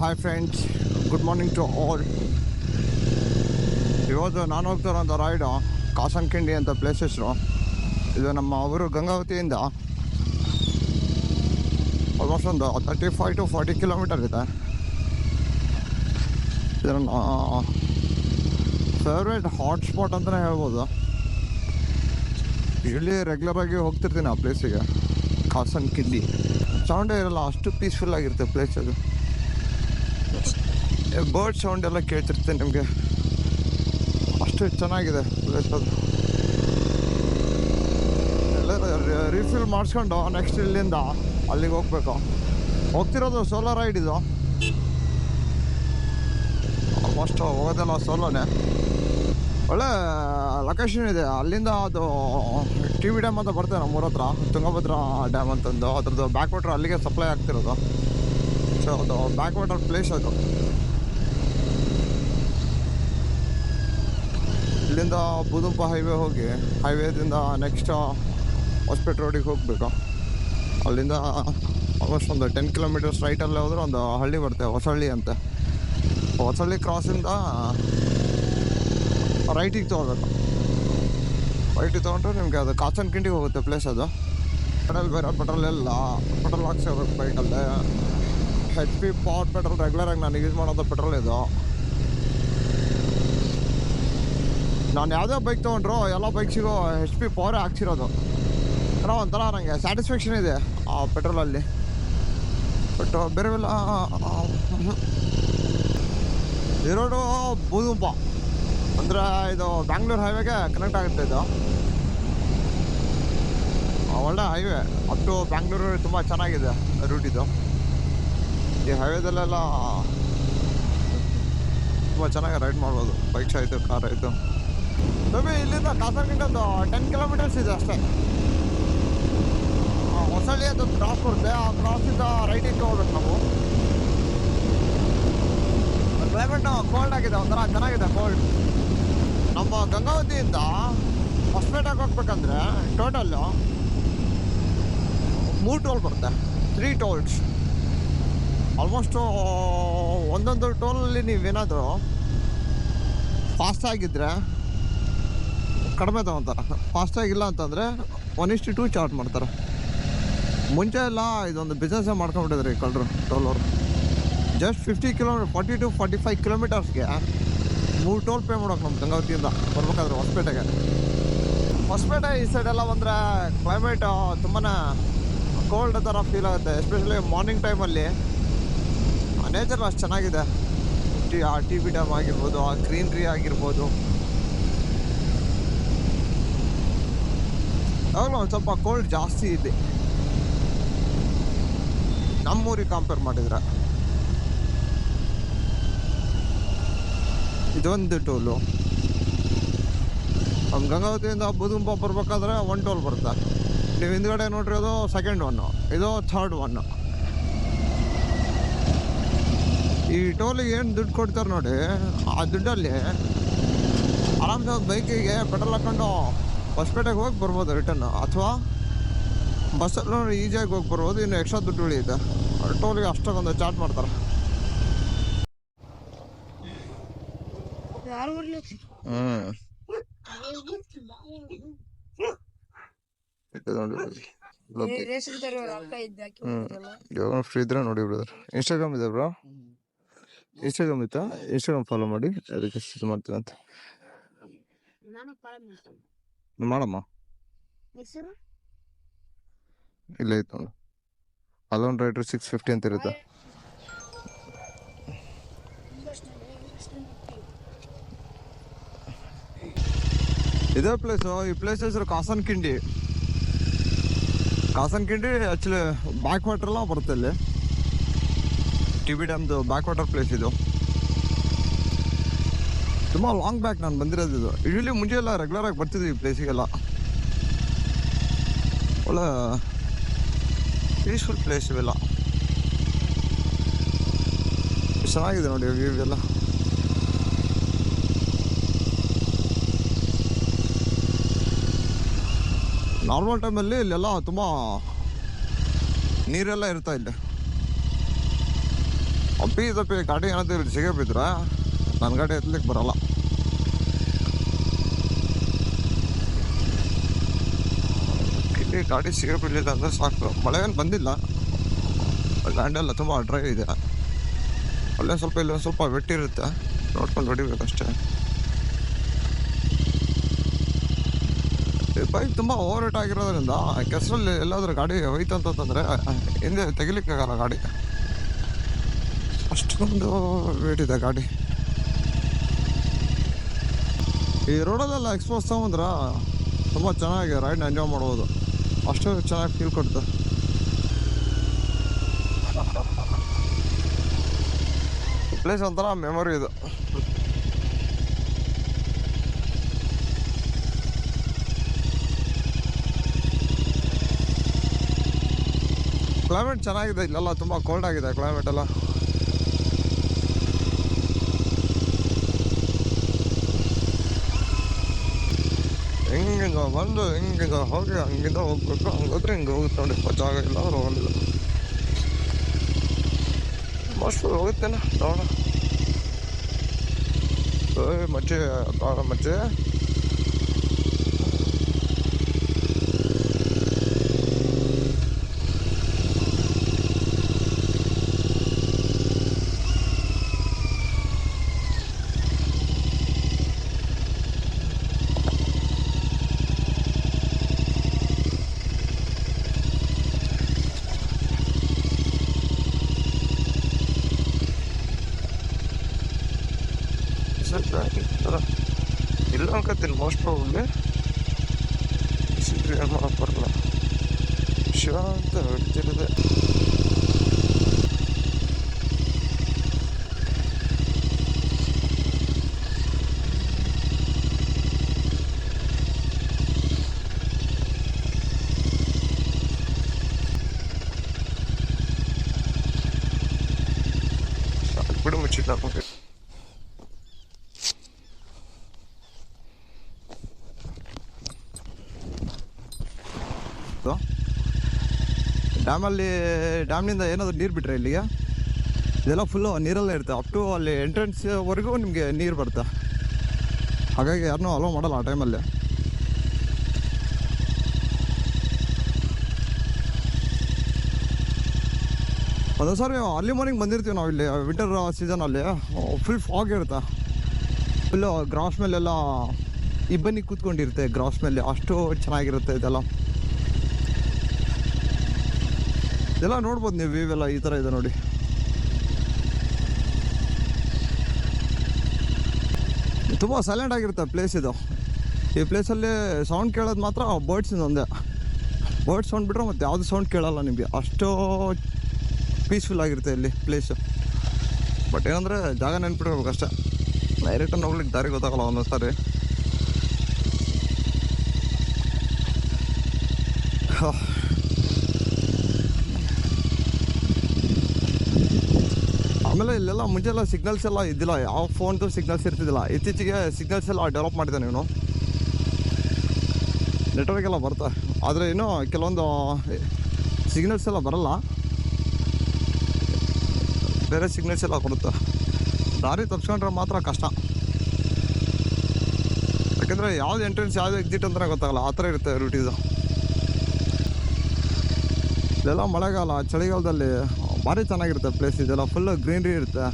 Hi friends good morning to all ಇವತ್ತು ನಾನು ಹೋಗ್ತಿರೋಂಥ raid ಕಾಸನ್ಕಿಂಡಿ ಅಂತ ಪ್ಲೇಸ್ ಇದು ನಮ್ಮ ಊರು ಗಂಗಾವತಿಯಿಂದ ಆಲ್ಮೋಸ್ಟ್ ಒಂದು thirty five to forty kilometre ಇದೆ. ಇದನ್ನು ಫೇವ್ರೇಟ್ ಹಾಟ್ಸ್ಪಾಟ್ ಅಂತಲೇ ಹೇಳ್ಬೋದು. ಇಲ್ಲಿ ರೆಗ್ಯುಲರ್ ಆಗಿ ಹೋಗ್ತಿರ್ತೀನಿ ಆ ಪ್ಲೇಸಿಗೆ ಕಾಸನ್ ಕಿಂಡಿ ಸೌಂಡೇ ಇರಲ್ಲ ಅಷ್ಟು ಪೀಸ್ಫುಲ್ ಆಗಿರುತ್ತೆ ಪ್ಲೇಸ್ ಅದು. ಬರ್ಡ್ ಸೌಂಡ್ ಎಲ್ಲ ಕೇಳ್ತಿರ್ತೆ ನಿಮಗೆ. ಅಷ್ಟು ಚೆನ್ನಾಗಿದೆ. ಪ್ಲೇಸ್ ಅದು ಎಲ್ಲ ರೀಫಿಲ್ ಮಾಡಿಸ್ಕೊಂಡು ನೆಕ್ಸ್ಟ್ ಇಲ್ಲಿಂದ ಅಲ್ಲಿಗೆ ಹೋಗ್ಬೇಕು. ಹೋಗ್ತಿರೋದು ಸೋಲೋ ರೈಡ್ ಇದು. ಆಲ್ಮೋಸ್ಟ್ ಹೋಗೋದೆಲ್ಲ ಸೋಲೋನೇ ಒಳ್ಳೆ ಲೊಕೇಶನ್ ಇದೆ. ಅಲ್ಲಿಂದ ಅದು ಟಿ ವಿ ಡ್ಯಾಮ್ ಅಂತ ಬರ್ತದೆ ನಮ್ಮೂರ ಹತ್ರ ತುಂಗಭದ್ರಾ ಡ್ಯಾಮ್ ಅಂತಂದು. ಅದ್ರದ್ದು ಬ್ಯಾಕ್ ವಾಟ್ರ್ ಅಲ್ಲಿಗೆ ಸಪ್ಲೈ ಆಗ್ತಿರೋದು. ಸೊ ಬ್ಯಾಕ್ ವಾಟರ್ ಪ್ಲೇಸ್ ಅದು ಇಲ್ಲಿಂದ ಬುದುಂಪ ಹೈವೇ ಹೋಗಿ ಹೈವೇದಿಂದ ನೆಕ್ಸ್ಟ್ ಹೊಸಪೇಟೆ ರೋಡಿಗೆ ಹೋಗಬೇಕು. ಅಲ್ಲಿಂದ ಆಲ್ಮೋಸ್ಟ್ ಒಂದು ಟೆನ್ ಕಿಲೋಮೀಟರ್ಸ್ ರೈಟಲ್ಲೇ ಹೋದ್ರೆ ಒಂದು ಹಳ್ಳಿ ಬರುತ್ತೆ ಹೊಸಳ್ಳಿ ಅಂತ. ಹೊಸಳ್ಳಿ ಕ್ರಾಸಿಂದ ರೈಟಿಗೆ ತೊಗೋಬೇಕು. ರೈಟಿಗೆ ತೊಗೊಂಡ್ರೆ ನಿಮಗೆ ಅದು ಕಾಚನ್ ಕಿಂಡಿಗೆ ಹೋಗುತ್ತೆ ಪ್ಲೇಸ್ ಅದು. ಪೆಟ್ರೋಲ್ ಬೇರೆ ಪೆಟ್ರೋಲ್ ಎಲ್ಲ ಪೆಟ್ರೋಲ್ ಹಾಕ್ಸೋಬೇಕು ಬೈಕಲ್ಲೇ ಹೆಚ್ ಪಿ ಪವರ್ ಪೆಟ್ರೋಲ್ ರೆಗ್ಯುಲರಾಗಿ ನಾನು ಯೂಸ್ ಮಾಡೋದು ಪೆಟ್ರೋಲ್ ಇದು. ನಾನು ಯಾವುದೇ ಬೈಕ್ ತೊಗೊಂಡ್ರು ಎಲ್ಲ ಬೈಕ್ಸಿಗೂ ಹೆಚ್ ಪಿ ಪವರೇ ಹಾಕ್ಸಿರೋದು. ಏನೋ ಒಂಥರ ನನಗೆ ಸ್ಯಾಟಿಸ್ಫ್ಯಾಕ್ಷನ್ ಇದೆ ಆ ಪೆಟ್ರೋಲಲ್ಲಿ ಬಟ್ ಬೇರೆವೆಲ್ಲ ಇರೋಡು ಬೂದುಂಪ ಅಂದರೆ ಇದು ಬ್ಯಾಂಗ್ಳೂರು ಹೈವೇಗೆ ಕನೆಕ್ಟ್ ಆಗುತ್ತೆ ಇದು. ಒಳ್ಳೆ ಹೈವೇ ಅಪ್ ಟು ಬ್ಯಾಂಗ್ಳೂರು ತುಂಬ ಚೆನ್ನಾಗಿದೆ ರೂಟ್ ಇದು. ಈ ಹೈವೇದಲ್ಲೆಲ್ಲ ತುಂಬ ಚೆನ್ನಾಗಿ ರೈಡ್ ಮಾಡ್ಬೋದು. ಬೈಕ್ಸ್ ಆಯಿತು ಕಾರ್ ಆಯಿತು ಮೇಬಿ ಇಲ್ಲಿಂದ ಕಾಸರಗಿಂದ ಒಂದು ಟೆನ್ ಕಿಲೋಮೀಟರ್ಸ್ ಇದೆ ಅಷ್ಟೇ. ಹೊಸಳ್ಳಿ ಅದು ಕ್ರಾಸ್ ಬರುತ್ತೆ. ಆ ಕ್ರಾಸಿಂದ ರೈಟಿಗೆ ಹೋಗ್ಬೇಕು ನಾವು. ಕ್ಲೈಮೇಟ್ ಕೋಲ್ಡ್ ಆಗಿದೆ, ಒಂಥರ ಚೆನ್ನಾಗಿದೆ ಕೋಲ್ಡ್ ನಮ್ಮ ಗಂಗಾವತಿಯಿಂದ ಹೊಸಪೇಟೆಗೆ ಹೋಗ್ಬೇಕಂದ್ರೆ ಟೋಟಲ್ಲು ಮೂರು ಟೋಲ್ ಬರುತ್ತೆ. ತ್ರೀ ಟೋಲ್ಸ್ ಆಲ್ಮೋಸ್ಟು ಒಂದೊಂದು ಟೋಲಲ್ಲಿ ನೀವೇನಾದರೂ ಫಾಸ್ಟಾಗಿದ್ದರೆ ಕಡಿಮೆ ತೊಗೊತಾರೆ. ಫಾಸ್ಟಾಗಿಲ್ಲ ಅಂತಂದರೆ ಒನ್ ಇಷ್ಟು ಟೂ ಚಾರ್ಜ್ ಮಾಡ್ತಾರೆ. ಮುಂಚೆ ಎಲ್ಲ ಇದೊಂದು ಬಿಸ್ನೆಸ್ಸೇ ಈ ಕಳ್ಳರು ಟೋಲವರು just fifty kilometre forty to forty five ಕಿಲೋಮೀಟರ್ಸ್ಗೆ ಮೂರು ಟೋಲ್ ಪೇ ಮಾಡೋಕೆ ನಮ್ಮ ಗಂಗಾವತಿಯಿಂದ ಬರ್ಬೇಕಾದ್ರೆ ಹೊಸಪೇಟೆಗೆ. ಹೊಸಪೇಟೆ ಈ ಸೈಡೆಲ್ಲ ಬಂದರೆ ಕ್ಲೈಮೇಟ್ ತುಂಬಾ ಕೋಲ್ಡ್ ಥರ ಫೀಲ್ ಆಗುತ್ತೆ ಎಸ್ಪೆಷಲಿ ಮಾರ್ನಿಂಗ್ ಟೈಮಲ್ಲಿ ನೇಚರ್ ಅಷ್ಟು ಚೆನ್ನಾಗಿದೆ. ಟಿ ಆ ಟಿ ಬಿ ಡ್ಯಾಮ್ ಆಗಿರ್ಬೋದು, ಆ ಗ್ರೀನ್ರಿ ಆಗಿರ್ಬೋದು. ಯಾವಾಗಲೂ ಒಂದು ಸ್ವಲ್ಪ ಕೋಲ್ಡ್ ಜಾಸ್ತಿ ಇದೆ. ನಮ್ಮೂರಿಗೆ ಕಂಪೇರ್ ಮಾಡಿದ್ರೆ. ಇದೊಂದು ಟೋಲು. ನಮ್ಮ ಗಂಗಾವತಿಯಿಂದ ಬುದುಂಬ ಬರ್ಬೇಕಾದ್ರೆ ಒನ್ ಟೋಲ್ ಬರುತ್ತೆ. ನೀವು ಹಿಂದ್ಗಡೆ ನೋಡಿರೋದು ಸೆಕೆಂಡ್ ಒನ್ನು ಇದು ಥರ್ಡ್ ಒನ್ನು ಈ ಟೋಲಿಗೆ ಏನು ದುಡ್ಡು ಕೊಡ್ತಾರೆ ನೋಡಿ ಆ ದುಡ್ಡಲ್ಲಿ ಆರಾಮ್ಸೆ ಬೈಕಿಗೆ ಪೆಟ್ರೋಲ್ ಹಾಕೊಂಡು ಹೊಸಪೇಟೆಗೆ ಹೋಗಿ ಬರ್ಬೋದು ರಿಟರ್ನ್ ಅಥವಾ ಬಸ್ಸಲ್ಲಿ ಈಸಿಯಾಗಿ ಹೋಗಿ ಬರ್ಬೋದು ಇನ್ನು ಎಕ್ಸ್ಟ್ರಾ ದುಡ್ಡು ಉಳಿಯುತ್ತೆ. ಟೋಲಿಗೆ ಅಷ್ಟೊಂದು ಚಾರ್ಜ್ ಮಾಡ್ತಾರೆ. ಹ್ಞೂ ಫ್ರೀ ಇದ್ರೆ ನೋಡಿ ಬ್ರದರ್ ಇನ್ಸ್ಟಾಗ್ರಾಮ್ ಇದೆ ಬ್ರೋ. ಇನ್ಸ್ಟಾಗ್ರಾಮ್ ಇತ್ತಾ? ಇನ್ಸ್ಟಾಗ್ರಾಮ್ ಫಾಲೋ ಮಾಡಿ ಅದಕ್ಕೆ ಇದು ಮಾಡ್ತೀನಿ ಅಂತ. ಮಾಡಮ್ಮ. ಇಲ್ಲ ಐತೆ ನೋಡಿ. ಅಲೋನ್ ರೈಡರ್ ಸಿಕ್ಸ್ ಫಿಫ್ಟಿ ಅಂತ ಇರುತ್ತೆ? ಇದೇ ಪ್ಲೇಸು ಈ ಪ್ಲೇಸ್ ಹೆಸರು ಕಾಸನ್ ಕಿಂಡಿ ಕಾಸನ್ ಕಿಂಡಿ ಆ್ಯಕ್ಚುಲಿ ಬ್ಯಾಕ್ ವಾಟರ್ ಎಲ್ಲ ಬರುತ್ತೆ ಇಲ್ಲಿ ಟಿ ಬಿ ಡ್ಯಾಮ್ದು ಬ್ಯಾಕ್ ವಾಟರ್ ಪ್ಲೇಸ್ ಇದು. ತುಂಬ ಲಾಂಗ್ ಬ್ಯಾಕ್ ನಾನು ಬಂದಿರೋದು ಇದು. ಯೂಶಲಿ ಮುಂಚೆ ಎಲ್ಲ ರೆಗ್ಯುಲರಾಗಿ ಬರ್ತಿದ್ವಿ ಈ ಪ್ಲೇಸಿಗೆಲ್ಲ ಒಳ್ಳೆ ಪೀಸ್ಫುಲ್ ಪ್ಲೇಸ್ ಇವೆಲ್ಲ. ಚೆನ್ನಾಗಿದೆ ನೋಡಿ ವ್ಯೂ ಎಲ್ಲ ನಾರ್ಮಲ್ ಟೈಮಲ್ಲಿ ಇಲ್ಲೆಲ್ಲ ತುಂಬ ನೀರೆಲ್ಲ ಇರ್ತಾ ಇಲ್ಲಿ ಅಪ್ಪಿ ತಪ್ಪಿ ಗಾಡಿ ಏನಾದ್ರು ಸಿಗೇ ಬಿದ್ರ ನನ್ನ ಗಾಡಿ ಎತ್ತಲಿಕ್ಕೆ ಬರಲ್ಲ ಇಲ್ಲಿ ಗಾಡಿ ಸಿಗೇ ಬಿಡಲಿಲ್ಲ ಅಂದ್ರೆ ಸಾಕು ಮಳೆ ಏನು ಬಂದಿಲ್ಲ ಲ್ಯಾಂಡ್ ಎಲ್ಲ ತುಂಬ ಡ್ರೈ ಇದೆ ಅಲ್ಲೇ ಸ್ವಲ್ಪ ಇಲ್ಲೊಂದು ಸ್ವಲ್ಪ ವೆಟ್ಟಿರುತ್ತೆ ನೋಡ್ಕೊಂಡು ಹೊಡಿಬೇಕಷ್ಟೇ ಈ ಬೈಕ್ ತುಂಬ ಓವರ್ ರೇಟ್ ಆಗಿರೋದ್ರಿಂದ ಕೆಸರಲ್ಲಿ ಎಲ್ಲಾದ್ರೂ ಗಾಡಿ ಹೋಯ್ತು ಅಂತಂದ್ರೆ ಹಿಂದೆ ತೆಗಿಲಿಕ್ಕಾಗಲ್ಲ ಗಾಡಿ ಅಷ್ಟೊಂದು ವೇಟ್ ಇದೆ ಗಾಡಿ. ಈ ರೋಡಲ್ಲೆಲ್ಲ ಎಕ್ಸ್ಪೋಸ್ ತಗೊಂಡ್ರ ತುಂಬ ಚೆನ್ನಾಗಿದೆ ರೈಡ್ನ ಎಂಜಾಯ್ ಮಾಡ್ಬೋದು. ಅಷ್ಟು ಚೆನ್ನಾಗಿ ಫೀಲ್ ಕೊಡ್ತು ಪ್ಲೇಸ್ ಒಂಥರ ಮೆಮೊರಿ ಇದು. ಕ್ಲೈಮೇಟ್ ಚೆನ್ನಾಗಿದೆ ಇಲ್ಲೆಲ್ಲ ತುಂಬ ಕೋಲ್ಡ್ ಆಗಿದೆ ಕ್ಲೈಮೇಟ್ ಎಲ್ಲ. ಹೆಂಗಿಂದ ಬಂದು ಹಿಂಗ ಹೋಗಿ ಹಂಗಿಂದ ಹೋಗ್ಬೇಕು ಹಂಗೋದ್ರೆ ಹಿಂಗೆ ಹೋಗುತ್ತೆ ನೋಡಿ ಜಾಗ ಇಲ್ಲ ಅವ್ರು ಹೋಗಲಿಲ್ಲ ಮಸ್ತ್ ಹೋಗುತ್ತೇನೆ ನೋಡೋಣ ಮಚ್ಚೆ ಬಾಳ ಮಚ್ಚೆ ಸರ್ ಇಲ್ಲ ಅನ್ಕೋತೀನಿ ಮೋಸ್ಟ್ ಪ್ರಾಬ್ಲಿ ಸಿಗ್ರಿ ಏನು ಮಾಡಕ್ಕೆ ಬರಲ್ಲ ಶಿವ ಅಂತ ಡ್ಯಾಮಲ್ಲಿ, ಡ್ಯಾಮ್ನಿಂದ ಏನಾದರೂ ನೀರು ಬಿಟ್ಟರೆ ಇಲ್ಲಿಗೆ? ಇದೆಲ್ಲ ಫುಲ್ಲು ನೀರಲ್ಲೇ ಇರುತ್ತೆ. ಅಪ್ ಟು ಅಲ್ಲಿ ಎಂಟ್ರೆನ್ಸ್ವರೆಗೂ ನಿಮಗೆ ನೀರು ಬರುತ್ತೆ. ಹಾಗಾಗಿ ಯಾರನ್ನೂ ಅಲೋ ಮಾಡಲ್ಲ ಆ ಟೈಮಲ್ಲಿ ಅದೇ ಸರ್ ಅರ್ಲಿ ಮಾರ್ನಿಂಗ್ ಬಂದಿರ್ತೀವಿ ನಾವು ಇಲ್ಲಿ ವಿಂಟರ್ ಸೀಸನಲ್ಲಿ ಫುಲ್ ಫಾಗ್ ಇರುತ್ತೆ. ಫುಲ್ಲು ಗ್ರಾಸ್ ಮೇಲೆಲ್ಲ ಇಬ್ಬನಿ ಕೂತ್ಕೊಂಡಿರುತ್ತೆ ಗ್ರಾಸ್ ಮೇಲೆ. ಅಷ್ಟು ಚೆನ್ನಾಗಿರುತ್ತೆ ಇದೆಲ್ಲ. ಇದೆಲ್ಲ ನೋಡ್ಬೋದು ನೀವು ವ್ಯೂ ಎಲ್ಲ, ಈ ಥರ ಇದೆ ನೋಡಿ. ತುಂಬ ಸೈಲೆಂಟ್ ಆಗಿರುತ್ತೆ ಪ್ಲೇಸ್ ಇದು. ಈ ಪ್ಲೇಸಲ್ಲಿ ಸೌಂಡ್ ಕೇಳೋದು ಮಾತ್ರ ಬರ್ಡ್ಸಿಂದ ಒಂದೇ. ಬರ್ಡ್ಸ್ ಸೌಂಡ್ ಬಿಟ್ಟರೆ ಮತ್ತೆ ಯಾವುದು ಸೌಂಡ್ ಕೇಳಲ್ಲ ನಿಮಗೆ. ಅಷ್ಟು ಪೀಸ್ಫುಲ್ ಆಗಿರುತ್ತೆ ಇಲ್ಲಿ ಪ್ಲೇಸು ಬಟ್ ಏನಂದರೆ ಜಾಗ ನೆನ್ಪಿಟ್ಕೋಬೇಕು ಅಷ್ಟೇ. ಡೈರೆಕ್ಟನ್ನು ಹೋಗ್ಲಿಕ್ಕೆ ದಾರಿ ಗೊತ್ತಾಗಲ್ಲ ಒಂದೊಂದು ಸಾರಿ ಆಮೇಲೆ ಇಲ್ಲೆಲ್ಲ ಮುಂಚೆಲ್ಲ ಸಿಗ್ನಲ್ಸ್ ಎಲ್ಲ ಇದ್ದಿಲ್ಲ. ಯಾವ ಫೋನ್ದು ಸಿಗ್ನಲ್ಸ್ ಇರ್ತಿದ್ದಿಲ್ಲ. ಇತ್ತೀಚೆಗೆ ಸಿಗ್ನಲ್ಸ್ ಎಲ್ಲ ಡೆವಲಪ್ ಮಾಡಿದ್ದಾನೆ ಇವನು. ನೆಟ್ವರ್ಕ್ ಎಲ್ಲ ಬರ್ತಾ ಆದರೆ ಇನ್ನೂ ಕೆಲವೊಂದು ಸಿಗ್ನಲ್ಸ್ ಎಲ್ಲ ಬರಲ್ಲ. ಬೇರೆ ಸಿಗ್ನಲ್ಸ್ ಎಲ್ಲ ಕೊಡುತ್ತೆ. ದಾರಿ ತಪ್ಸ್ಕೊಂಡ್ರೆ ಮಾತ್ರ ಕಷ್ಟ. ಯಾಕೆಂದರೆ ಯಾವ್ದು ಎಂಟ್ರೆನ್ಸ್ ಯಾವ್ದು ಎಕ್ಸಿಟ್ ಅಂತ ಗೊತ್ತಾಗಲ್ಲ. ಆ ಥರ ಇರುತ್ತೆ ರೂಟ್ ಇದು. ಇದೆಲ್ಲ ಮಳೆಗಾಲ, ಚಳಿಗಾಲದಲ್ಲಿ ಭಾರಿ ಚೆನ್ನಾಗಿರುತ್ತೆ ಪ್ಲೇಸ್ ಇದೆಲ್ಲ. ಫುಲ್ಲು ಗ್ರೀನ್ರಿ ಇರುತ್ತೆ.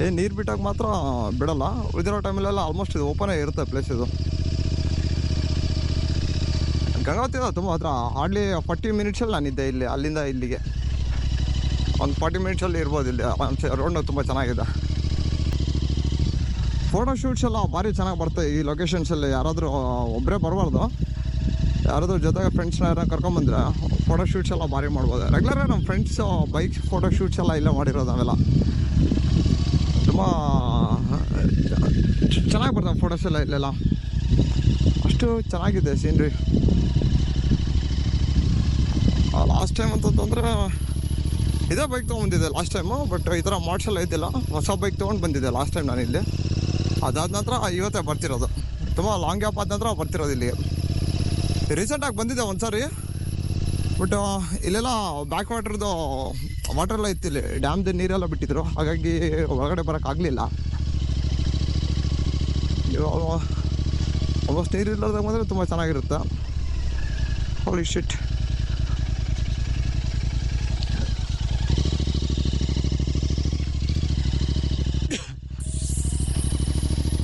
ಏ, ನೀರು ಬಿಟ್ಟಾಗ ಮಾತ್ರ ಬಿಡಲ್ಲ. ಉಳಿದಿರೋ ಟೈಮಲ್ಲೆಲ್ಲ ಆಲ್ಮೋಸ್ಟ್ ಇದು ಓಪನೇ ಇರುತ್ತೆ ಪ್ಲೇಸ್ ಇದು. ಗಂಗಾವತಿ ತುಂಬ ಹತ್ರ ಹಾರ್ಡ್ಲಿ ಫಾರ್ಟಿ ಮಿನಿಟ್ಸಲ್ಲಿ ನಾನಿದ್ದೆ ಇಲ್ಲಿ, ಅಲ್ಲಿಂದ ಇಲ್ಲಿಗೆ. ಒಂದು ಫಾರ್ಟಿ ಮಿನಿಟ್ಸಲ್ಲಿ ಇರ್ಬೋದು ಇಲ್ಲಿ. ರೋಡ್ ತುಂಬ ಚೆನ್ನಾಗಿದೆ. ಫೋಟೋ ಶೂಟ್ಸ್ ಎಲ್ಲ ಭಾರಿ ಚೆನ್ನಾಗಿ ಬರ್ತವೆ ಈ ಲೊಕೇಶನ್ಸಲ್ಲಿ ಯಾರಾದರೂ ಒಬ್ಬರೇ ಬರಬಾರ್ದು. ಯಾರಾದರೂ ಜೊತೆಗೆ ಫ್ರೆಂಡ್ಸ್ನ ಯಾರು ಕರ್ಕೊಂಬಂದ್ರೆ ಫೋಟೋ ಶೂಟ್ಸ್ ಎಲ್ಲ ಭಾರಿ ಮಾಡ್ಬೋದು. ರೆಗ್ಯುಲರ್ ನಮ್ಮ ಫ್ರೆಂಡ್ಸ್ ಬೈಕ್ ಫೋಟೋ ಶೂಟ್ಸ್ ಎಲ್ಲ ಇಲ್ಲೇ ಮಾಡಿರೋದು ಅವೆಲ್ಲ ತುಂಬ ಚೆನ್ನಾಗಿ ಬರ್ತವೆ ಫೋಟೋಸ್ ಎಲ್ಲ ಇಲ್ಲೆಲ್ಲ. ಅಷ್ಟು ಚೆನ್ನಾಗಿದೆ ಸೀನ್ರಿ ಲಾಸ್ಟ್ ಟೈಮ್ ಅಂತಂತಂದ್ರೆ ಇದೇ ಬೈಕ್ ತೊಗೊಂಬಂದಿದ್ದೆ ಲಾಸ್ಟ್ ಟೈಮು ಬಟ್ ಈ ಥರ ಮಾಡ್ಸ್ ಎಲ್ಲ ಇದ್ದಿಲ್ಲ. ಹೊಸ ಬೈಕ್ ತೊಗೊಂಡು ಬಂದಿದ್ದೆ ಲಾಸ್ಟ್ ಟೈಮ್ ನಾನು ಇಲ್ಲಿ. ಅದಾದ ನಂತರ ಇವತ್ತೇ ಬರ್ತಿರೋದು. ತುಂಬ ಲಾಂಗ್ ಗ್ಯಾಪ್ ಆದ ನಂತರ ಬರ್ತಿರೋದು ಇಲ್ಲಿ ರೀಸೆಂಟಾಗಿ ಬಂದಿದ್ದೆ ಒಂದು ಸಾರಿ ಬಟ್ ಇಲ್ಲೆಲ್ಲ ಬ್ಯಾಕ್ ವಾಟರ್ದು ವಾಟರ್ ಎಲ್ಲ ಇತ್ತಿಲ್ಲಿ ಡ್ಯಾಮ್ದು ನೀರೆಲ್ಲ ಬಿಟ್ಟಿದ್ರು. ಹಾಗಾಗಿ ಒಳಗಡೆ ಬರೋಕ್ಕಾಗಲಿಲ್ಲ ಆಲ್ಮೋಸ್ಟ್ ನೀರು ಇಲ್ಲದಾಗ ಮಾತ್ರ ತುಂಬ ಚೆನ್ನಾಗಿರುತ್ತೆ. ಹೋಳಿ ಶಿಟ್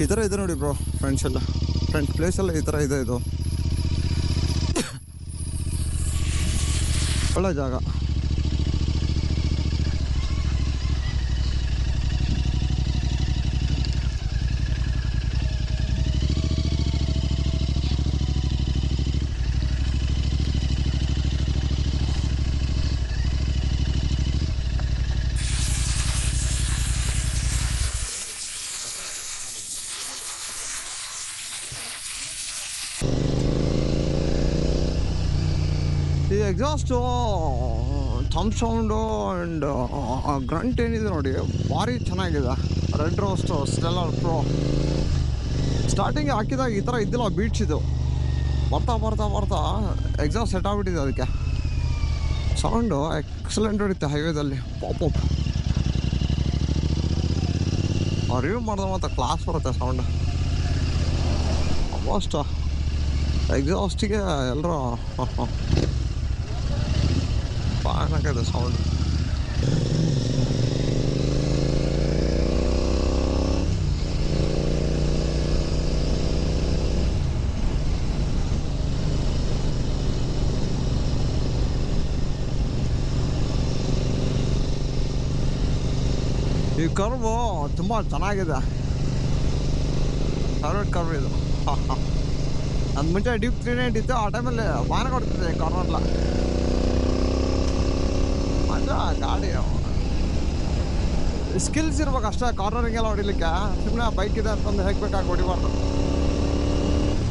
ಈ ಥರ ಇದೆ ನೋಡಿ ಬ್ರೋ ಫ್ರೆಂಡ್ಸ್ ಎಲ್ಲ. ಫ್ರೆಂಡ್ಸ್ ಪ್ಲೇಸ್ ಎಲ್ಲ ಈ ಥರ ಇದೆ ಇದು. ಒಳ್ಳೆ ಜಾಗ exhaust thump sound and grunt ಏನಿದೆ ನೋಡಿ, ಭಾರಿ ಚೆನ್ನಾಗಿದೆ. Red roast stellar pro starting ಹಾಕಿದಾಗ ಈ ಥರ ಇದ್ದಿಲ್ಲ ಬೀಟ್ಸ್ ಇದು. ಬರ್ತಾ ಬರ್ತಾ ಬರ್ತಾ ಎಕ್ಸಾಸ್ಟ್ ಸೆಟ್ ಆಗಿಬಿಟ್ಟಿದೆ ಅದಕ್ಕೆ. ಸೌಂಡು ಎಕ್ಸಲೆಂಟ್ ಹೊಡಿತೆ ಹೈವೇದಲ್ಲಿ ಪಾಪ್ ರಿವ್ಯೂ ಮಾಡಿದ ಮತ್ತೆ ಕ್ಲಾಸ್ ಬರುತ್ತೆ ಸೌಂಡ್ ಆಲ್ಮೋಸ್ಟ್ ಎಕ್ಸಾಸ್ಟಿಗೆ ಎಲ್ಲರೂ ಚೆನ್ನಾಗಿದೆ ಸೌಂಡ್ ಈ ಕರ್ವು ತುಂಬ ಚೆನ್ನಾಗಿದೆ. ಫೇವ್ರೇಟ್ ಕರ್ವ್ ಇದು. ಅದು ಮುಂಚೆ ಡೀಪ್ ತ್ರೀ ನೈಂಟಿ ಆ ಟೈಮಲ್ಲಿ ಬಾನ ಕೊಡ್ತಿದ್ದೆ ಕಾರ್ನರ್ಲ ಮಜಾ ಗಾಡಿ ಸ್ಕಿಲ್ಸ್ ಇರ್ಬೇಕು ಅಷ್ಟೇ ಕಾರ್ನರಿಂಗೆಲ್ಲ ಹೊಡಿಲಿಕ್ಕೆ. ಸುಮ್ಮನೆ ಬೈಕ್ ಇದೆ ಅಂತಂದು ಹೇಗೆ ಬೇಕಾಗಿ ಹೊಡಿಬಾರ್ದು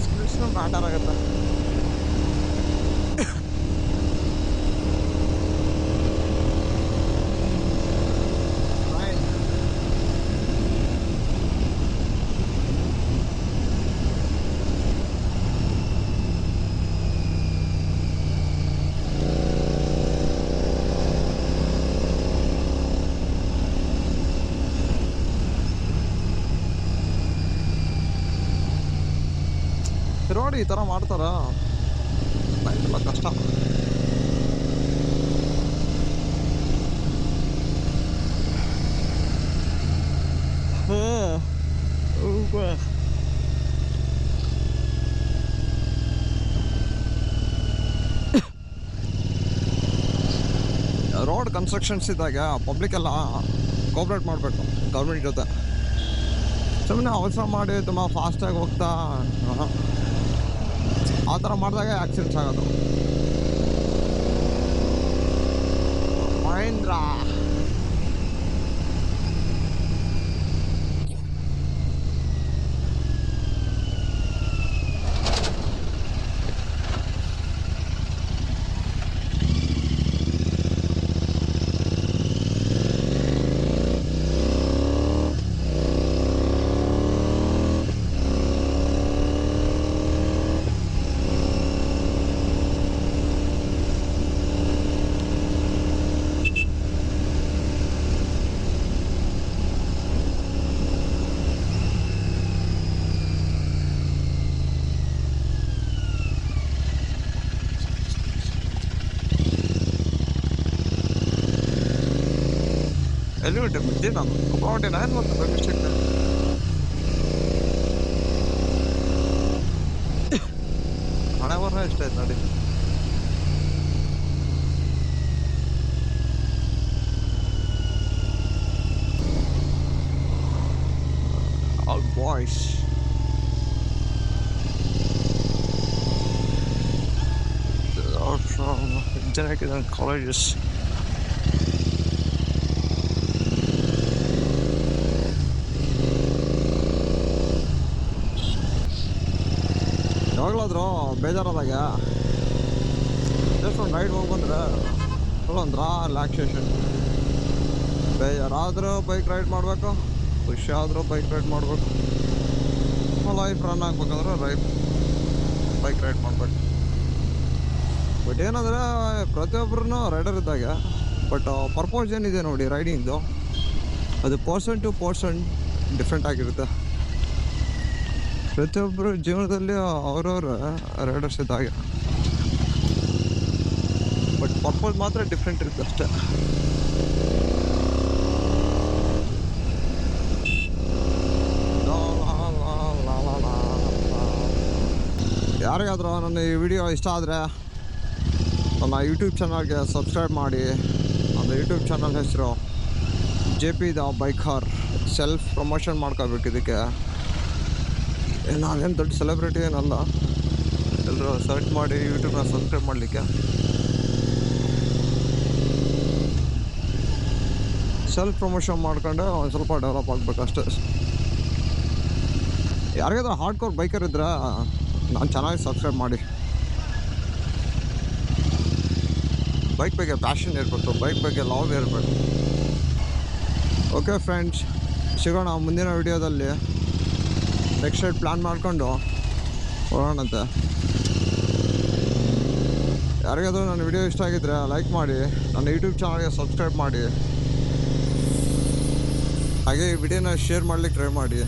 ಸ್ಕಿಲ್ಸ್ನು ಮ್ಯಾಟರ್ ಆಗುತ್ತೆ. ರೋಡ್ ಈ ಥರ ಮಾಡ್ತಾರ? ಎಲ್ಲ ಕಷ್ಟ. ರೋಡ್ ಕನ್ಸ್ಟ್ರಕ್ಷನ್ಸ್ ಇದ್ದಾಗ ಪಬ್ಲಿಕ್ ಎಲ್ಲ ಕೋಪ್ರೇಟ್ ಮಾಡಬೇಕು ಗೌರ್ಮೆಂಟ್ ಜೊತೆ. ಸುಮ್ಮನೆ ಅವಸರ ಮಾಡಿ, ತುಂಬ ಫಾಸ್ಟಾಗಿ ಹೋಗ್ತಾ. ಆ ಥರ ಮಾಡಿದಾಗ ಆಕ್ಸಿಡೆಂಟ್ಸ್ ಆಗೋದು. ಎಲ್ಲಿ ಬಿಟ್ಟೆ ಬುದ್ಧಿ ನಾನು ಒಬ್ಬ ನಾನು ಮತ್ತೆ ಬೈ ಮಿಸ್ಟೇಕ್ ಹಣೆ ಬರ ಇಷ್ಟ ಆಯ್ತು ನೋಡಿ All boys. They are from Generic colleges. ಯಾವಾಗಲಾದ್ರೂ ಬೇಜಾರಾದಾಗ ಜಸ್ಟ್ ಒಂದು ರೈಡ್ ಹೋಗ್ಬಂದ್ರೆ ಒಂದು ರಿಲ್ಯಾಕ್ಸೇಷನ್ ಬೇಜಾರಾದರೂ ಬೈಕ್ ರೈಡ್ ಮಾಡಬೇಕು ಖುಷಿ ಆದರೂ ಬೈಕ್ ರೈಡ್ ಮಾಡಬೇಕು ಲೈಫ್ ರನ್ ಆಗ್ಬೇಕಂದ್ರೆ ರೈಡ್ ಬೈಕ್ ರೈಡ್ ಮಾಡಬೇಕು. ಬಟ್ ಏನಂದರೆ ಪ್ರತಿಯೊಬ್ಬರೂ ರೈಡರ್ ಇದ್ದಾಗ ಬಟ್ ಪರ್ಪೋಸ್ ಏನಿದೆ ನೋಡಿ ರೈಡಿಂಗ್ದು ಅದು ಪರ್ಸನ್ ಟು ಪರ್ಸನ್ ಡಿಫ್ರೆಂಟ್ ಆಗಿರುತ್ತೆ. ಪ್ರತಿಯೊಬ್ಬರು ಜೀವನದಲ್ಲಿ ಅವ್ರವ್ರ ರೈಡರ್ಸ್ ಇದ್ದಾಗೆ ಬಟ್ ಪರ್ಪೋಸ್ ಮಾತ್ರ ಡಿಫ್ರೆಂಟ್ ಇರುತ್ತೆ ಅಷ್ಟೇ. ಯಾರಿಗಾದರೂ ನನ್ನ ಈ ವಿಡಿಯೋ ಇಷ್ಟ ಆದರೆ ನನ್ನ ಯೂಟ್ಯೂಬ್ ಚಾನಲ್ಗೆ ಸಬ್ಸ್ಕ್ರೈಬ್ ಮಾಡಿ. ನನ್ನ ಯೂಟ್ಯೂಬ್ ಚಾನಲ್ ಹೆಸರು J P the biker self promotion ಮಾಡ್ಕೋಬೇಕು ಇದಕ್ಕೆ. ನಾನೇನು ದೊಡ್ಡ ಸೆಲೆಬ್ರಿಟಿ ಏನಲ್ಲ. ಎಲ್ಲರೂ ಸರ್ಚ್ ಮಾಡಿ ಯೂಟ್ಯೂಬ್ನ ಸಬ್ಸ್ಕ್ರೈಬ್ ಮಾಡಲಿಕ್ಕೆ. ಸೆಲ್ಫ್ ಪ್ರಮೋಷನ್ ಮಾಡ್ಕೊಂಡು ಒಂದು ಸ್ವಲ್ಪ ಡೆವಲಪ್ ಆಗಬೇಕು ಅಷ್ಟೇ. ಯಾರಿಗಾದ್ರೂ ಹಾರ್ಡ್ ಕೋರ್ ಬೈಕರ್ ಇದ್ರೆ, ನಾನು ಚೆನ್ನಾಗಿ ಸಬ್ಸ್ಕ್ರೈಬ್ ಮಾಡಿ. ಬೈಕ್ ಬಗ್ಗೆ ಪ್ಯಾಷನ್ ಇರಬೇಕು ಬೈಕ್ ಬಗ್ಗೆ ಲವ್ ಇರಬೇಕು. ಓಕೆ ಫ್ರೆಂಡ್ಸ್ ಸಿಗೋಣ ಮುಂದಿನ ವಿಡಿಯೋದಲ್ಲಿ ನೆಕ್ಸ್ಟ್ ಸೈಡ್ ಪ್ಲ್ಯಾನ್ ಮಾಡಿಕೊಂಡು ಹೋಗೋಣಂತೆ. ಯಾರಿಗಾದರೂ ನನ್ನ ವಿಡಿಯೋ ಇಷ್ಟ ಆಗಿದ್ದರೆ ಲೈಕ್ ಮಾಡಿ, ನನ್ನ ಯೂಟ್ಯೂಬ್ ಚಾನಲ್ಗೆ ಸಬ್ಸ್ಕ್ರೈಬ್ ಮಾಡಿ. ಹಾಗೆ ಈ ವಿಡಿಯೋನ ಶೇರ್ ಮಾಡ್ಲಿಕ್ಕೆ ಟ್ರೈ ಮಾಡಿ.